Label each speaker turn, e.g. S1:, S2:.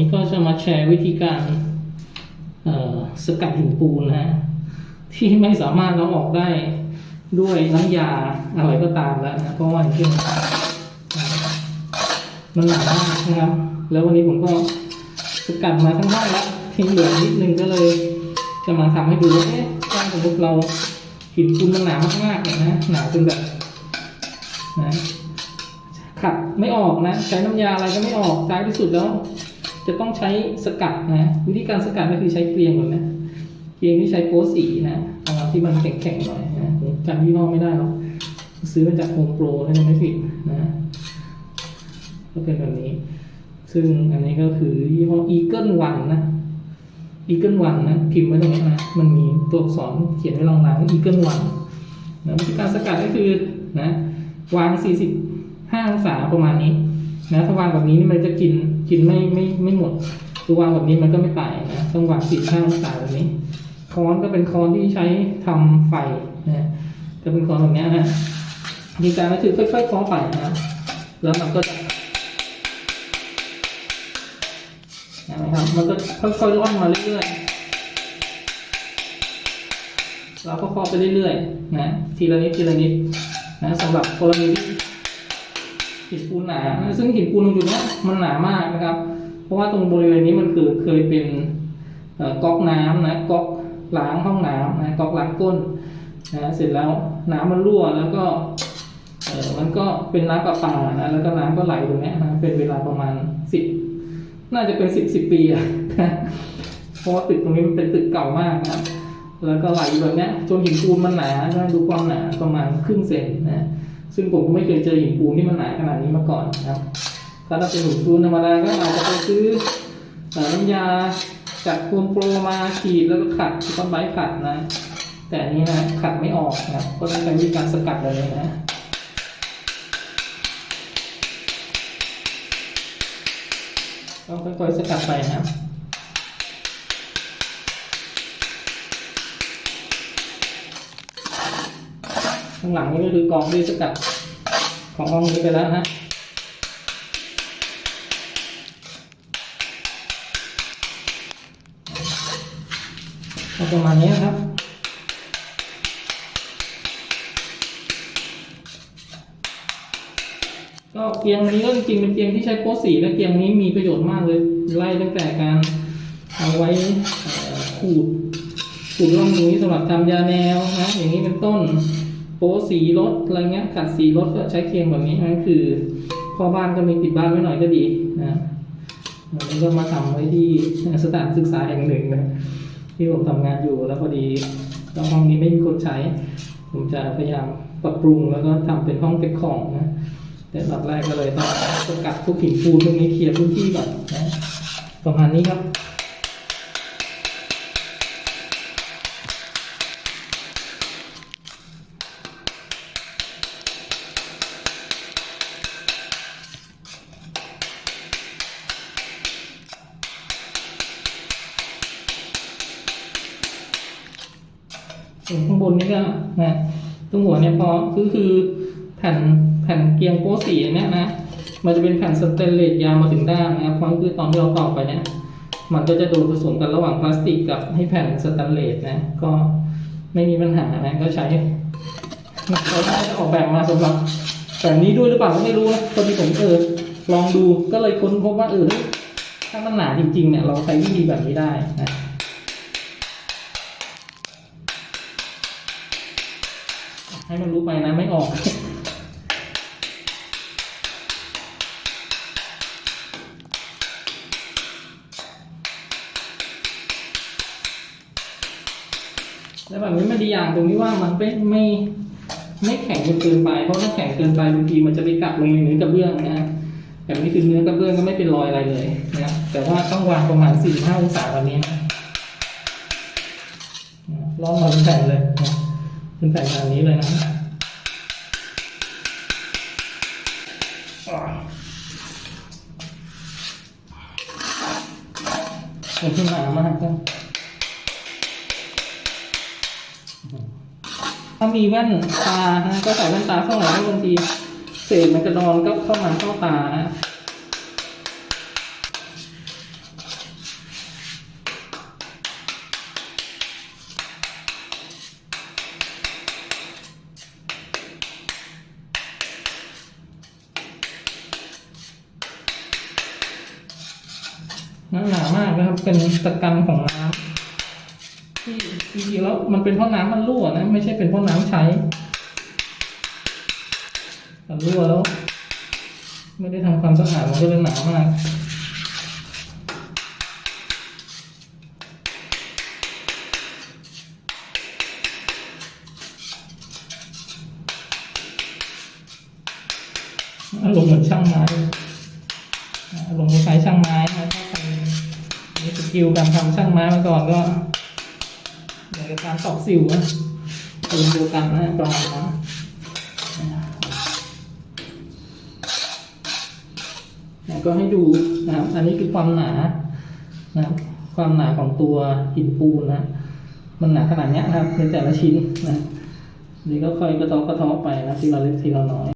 S1: นี้ก็จะมาแชร์วิธีการสกัดหินปูนนะฮะที่ไม่สามารถเราออกได้ด้วยน้ำยาอะไรก็ตามแล้วนะเพราะว่าอย่างเช่นมันหนามากนะครับ แล้ววันนี้ผมก็สกัดมาทั้งบ้านแล้วทิ้งเหลือนิดนึงก็เลย จะมาทำให้ดูว่าเอ๊ะถ้าสมมติเราหินปูนมันหนามากๆเนี่ยนะหนาจนแบบนะขัดไม่ออกนะ ใช้น้ำยาอะไรก็ไม่ออกท้ายที่สุดแล้ว จะต้องใช้สกัดนะวิธีการสกัดก็คือใช้เกลียงก่อนนะเกลียงที่ใช้โป๊สีนะเอาที่มันแข็งๆหน่อยนะจำยี่ห้อไม่ได้หรอกซื้อมาจากโฮมโปรถ้าจำไม่ผิดนะก็เป็นแบบนี้ ซึ่งอันนี้ก็คือยี่ห้อ Eagle One นนะ Eagle One นนะพิมพ์ไว้ตรงนี้นะมันมีตัวอักษรเขียนไว้รองๆ Eagle One นะวิธีการสกัดก็คือนะวาง 45องศาประมาณนี้ นะถ้าวางแบบนี้นี่มันจะกินกินไม่ไม่ไม่หมดคือวางแบบนี้มันก็ไม่ตายนะต้องวาง45องศายแบบนี้ค้อนก็เป็นค้อนที่ใช้ทำไฟนะจะเป็นค้อนแบบนี้นะวิธีการก็คือค่อยๆเคาะไปนะแล้วมันก็จะเห็นะครับมันก็ค่อยๆร่อนมาเรื่อยๆเราก็คาะไปเรื่อยๆนะทีละนิดทีละนิดนะสำหรับกรณีที่ หินปูนหนา ซึ่งหินปูนตรงจุดนี้มันหนามากนะครับ เพราะว่าตรงบริเวณนี้มันคือเคยเป็นก๊อกน้ำนะก๊อกล้างห้องน้ำนะก๊อกล้างก้นนะเสร็จแล้วน้ำมันรั่วแล้วก็เออมันก็เป็นน้ำประปานะแล้วก็น้ำก็ไหลตรงนี้นะเป็นเวลาประมาณสิบน่าจะเป็นสิบสิบปีอะเพราะว่าตึกตรงนี้มันเป็นตึกเก่ามากนะแล้วก็ไหลแบบนี้จนหินปูนมันหนาดูความหนาประมาณครึ่งเซนนะ ซึ่งผมก็ไม่เคยเจอหินปูนที่มันหนาขนาดนี้มาก่อนนะครับ ถ้าเราเป็นหินปูนธรรมดาก็อาจจะไปซื้อน้ำยาจากโฮมโปรมาขีดแล้วก็ขัดก้อนใบขัดนะ แต่นี้นะขัดไม่ออกนะก็ต้องใช้วิธีการสกัดเลยนะต้องค่อยๆสกัดไปนะครับ ข้างหลังนี่ก็คือกองด้วยสกัดของห้องนี้ไปแล้วนะประมาณนี้ครับก็เกียงนี้ก็จริงๆเป็นเกียงที่ใช้โป๊สีและเกียงนี้มีประโยชน์มากเลย ไล่ตั้งแต่การเอาไว้ขูดขูดร่องนี้สำหรับทำยาแนวนะอย่างนี้เป็นต้น โป๊สีรถอะไรเงี้ยขัดสีรถก็ใช้เคียงแบบนี้นั่นคือพ่อบ้านก็มีติดบ้านไว้หน่อยก็ดีนะวันนี้ก็มาทำไว้ที่สถานศึกษาแห่งหนึ่งนะที่ผมทำงานอยู่แล้วพอดีห้องนี้ไม่มีคนใช้ ผมจะพยายามปรับปรุงแล้วก็ทำเป็นห้องเก็บของนะแต่หลักแรกก็เลยต้องกัดพวกหินปูนพวกนี้เคลียร์พื้นที่ก่อนนะประมาณนี้ครับ ข้างบนนี่ก็นะตรงหัวเนี่ยพอคือคือแผ่นแผ่นเกียงโป๊สีเนี่ยนะมันจะเป็นแผ่นสเตนเลสยาวมาถึงด้านนะครับเพราะคือตอนที่เราต่อไปเนี่ยมันก็จะโดนผสมกันระหว่างพลาสติกกับให้แผ่นสแตนเลสนะ ก็ไม่มีปัญหานะก็ใช้เราได้ออกแบบมาสำหรับแบบนี้ด้วยหรือเปล่าก็ไม่รู้นะตอนที่ผมเออลองดูก็เลยค้นพบว่าเออเฮ้ยถ้ามันหนาจริงๆเนี่ยเราใช้วิธีแบบนี้ได้นะ ให้มันรู้ไปนะไม่ออก แล้วแบบนี้มันดีอย่างตรงที่ว่ามันไม่ไม่ไม่แข็งจนเกินไป เพราะถ้าแข็งเกินไปบางทีมันจะไปกัดลงในเนื้อกระเบื้องนะ แบบนี้คือเนื้อกระเบื้องก็ไม่เป็นรอยอะไรเลยนะแต่ว่าต้องวางประมาณ45องศาแบบนี้นะลองมาเป็นแผ่นเลยนะ เป็นแผ่นแบบนี้เลยนะมันขึ้นหนามากครับถ้ามีแว่นตานะก็ใส่แว่นตาเข้าหน่อยบางทีเศษมันกระดอนก็เข้ามาเข้าตา น้ำหนามากนะครับ เป็นตะกันของน้ำที่จริงๆแล้วมันเป็นเพราะน้ำมันรั่วนะ ไม่ใช่เป็นเพราะน้ำใช้มันรั่วแล้ว ไม่ได้ทำความสะอาดมันก็เลยหนามากอารมณ์เหมือนช่างไม้ กิลการทำช่างไม้มาก่อนก็เหมือนกับการตอกสิวนะอารมณ์เดียวกันนะประมาณนั้นะก็ให้ดูนะครับ อันนี้คือความหนานะครับความหนาของตัวหินปูนนะ มันหนาขนาดเนี้ยนะครับในแต่ละชิ้นนะนี่ก็ค่อยกระเทอกระทอไปนะทีละเล็กทีละน้อย